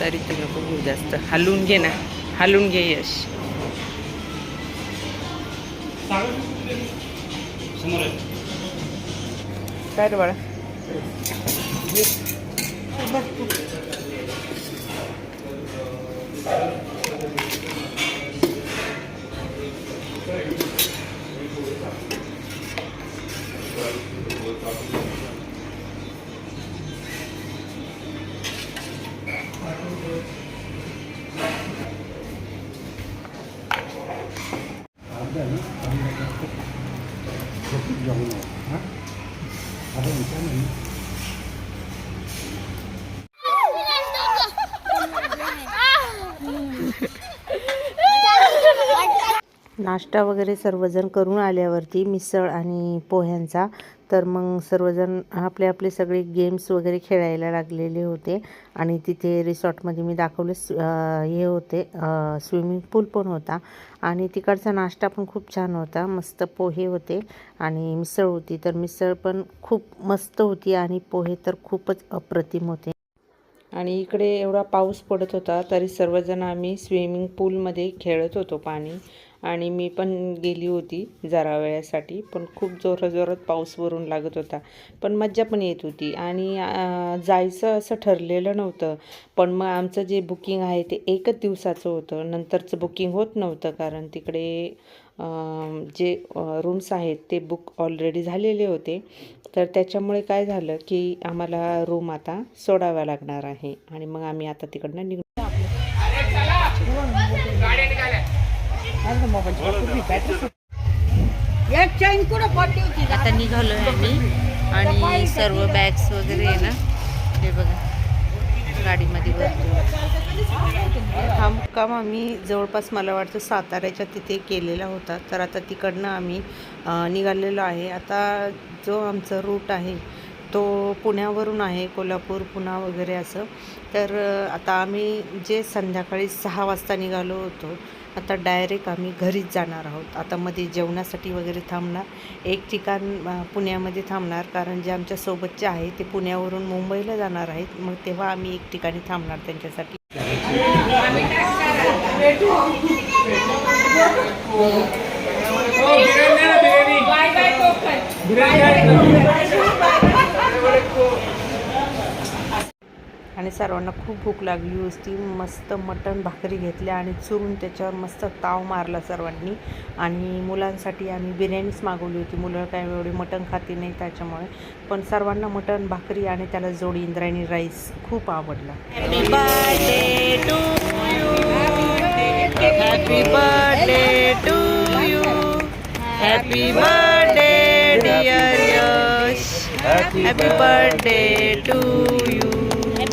तरी तर नको घेऊ जास्त. हलवून घे ना. हलवून घे यश. काय रे बाळा? बस dùng nữa. Ở नाश्ता वगैरे सर्वजण करून आल्यावरती मिसळ आणि पोह्यांचा. तर मग सर्वजण आपले आपले सगळे गेम्स वगैरे खेळायला लागलेले होते. आणि तिथे रिसॉर्टमध्ये मी दाखवले हे होते स्विमिंग पूल पण होता. आणि तिकडचा नाश्ता पण खूप छान होता. मस्त पोहे होते आणि मिसळ होती. तर मिसळ पण खूप मस्त होती आणि पोहे तर खूपच अप्रतिम होते. आणि इकडे एवढा पाऊस पडत होता तरी सर्वजण आम्ही स्विमिंग पूलमध्ये खेळत होतो पाणी. आणि मी पण गेली होती जरा वेळासाठी पण खूप जोरात जोरात पाऊस वरून लागत होता. पण मज्जा पण येत होती. आणि जायचं असं ठरलेलं नव्हतं. पण मग आमचं जे बुकिंग आहे ते एकच दिवसाचं होतं. नंतरचं बुकिंग होत नव्हतं कारण तिकडे जे रूम्स आहेत ते बुक ऑलरेडी झालेले होते. तर त्याच्यामुळे काय झालं की आम्हाला रूम आता सोडाव्या लागणार आहे. आणि मग आम्ही आता तिकडनं निघ आता निघालो आहे आम्ही आणि सर्व बॅग्स वगैरे आहे ना हे बघा गाडीमध्ये हा मुक्काम आम्ही जवळपास मला वाटतं साताऱ्याच्या तिथे केलेला होता. तर आता तिकडनं आम्ही निघालेलो आहे. आता जो आमचा रूट आहे तो पुण्यावरून आहे कोल्हापूर पुणा वगैरे असं. तर आता आम्ही जे संध्याकाळी सहा वाजता निघालो होतो आता डायरेक्ट आम्ही घरीच जाणार आहोत. आता मध्ये जेवणासाठी वगैरे थांबणार. एक ठिकाण पुण्यामध्ये थांबणार. कारण जे आमच्या सोबतचे आहे ते पुण्यावरून मुंबईला जाणार आहेत. मग तेव्हा आम्ही एक ठिकाणी थांबणार त्यांच्यासाठी. आणि सर्वांना खूप भूक लागली होती. मस्त मटण भाकरी घेतल्या आणि चुरून त्याच्यावर मस्त ताव मारला सर्वांनी. आणि मुलांसाठी आम्ही बिर्याणीच मागवली होती. मुलं काय एवढी मटण खाती नाही त्याच्यामुळे. पण सर्वांना मटण भाकरी आणि त्याला जोडी इंद्रायणी राईस खूप आवडला. Happy birthday to you happy birthday to you happy birthday dear Yash happy birthday to you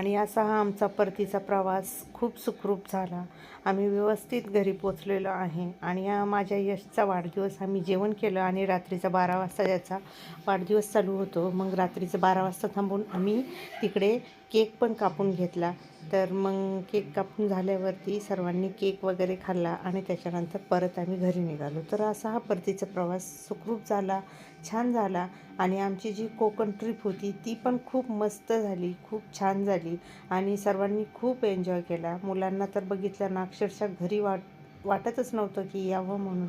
आणि असा हा आमचा परतीचा प्रवास खूप सुखरूप झाला. आम्ही व्यवस्थित घरी पोचलेलो आहे आणि हा माझ्या यशचा वाढदिवस आम्ही जेवण केलं आणि रात्रीचा बारा वाजता त्याचा वाढदिवस चालू होतो. मग रात्रीचं बारा वाजता थांबून आम्ही तिकडे केक पण कापून घेतला. तर मग केक कापून झाल्यावरती सर्वांनी केक वगैरे खाल्ला आणि त्याच्यानंतर परत आम्ही घरी निघालो. तर असा हा परतीचा प्रवास सुखरूप झाला. छान झाला. आणि आमची जी कोकण ट्रिप होती ती पण खूप मस्त झाली खूप छान झाली. आणि सर्वांनी खूप एन्जॉय केला. मुलांना तर बघितलं ना अक्षरशः घरी वाट वाटतच नव्हतं की यावं म्हणून.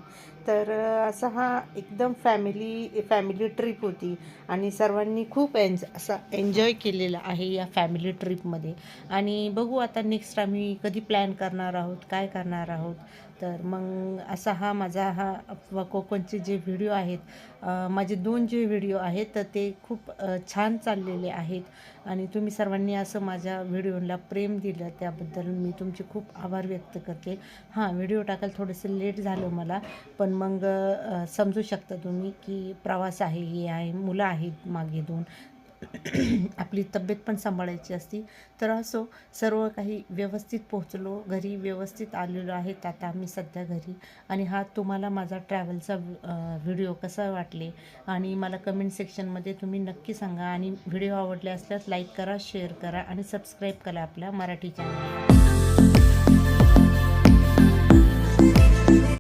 तर असा हा एकदम फॅमिली फॅमिली ट्रिप होती. आणि सर्वांनी खूप एन्ज असा एन्जॉय केलेला आहे या फॅमिली ट्रिपमध्ये आणि बघू आता नेक्स्ट आम्ही कधी प्लॅन करणार आहोत काय करणार आहोत. तर मग असा हा माझा हा कोकणचे जे व्हिडिओ आहेत माझे दोन जे व्हिडिओ आहेत तर ते खूप छान चाललेले आहेत. आणि तुम्ही सर्वांनी असं माझ्या व्हिडिओला प्रेम दिलं त्याबद्दल मी तुमचे खूप आभार व्यक्त करते. हां व्हिडिओ टाकायला थोडंसं लेट झालं मला पण मग समजू शकता तुम्ही की प्रवास आहे हे आहे मुलं आहेत मागे दोन. आपली तब्येत पण सांभाळायची असती. तर असो सर्व काही व्यवस्थित पोहोचलो घरी व्यवस्थित आलेलो आहेत आता आम्ही सध्या घरी. आणि हा तुम्हाला माझा ट्रॅव्हलचा व्हिडिओ कसा वाटले? आणि मला कमेंट सेक्शनमध्ये तुम्ही नक्की सांगा. आणि व्हिडिओ आवडले असल्यास लाईक करा शेअर करा आणि सबस्क्राईब करा आपल्या मराठी चॅनलला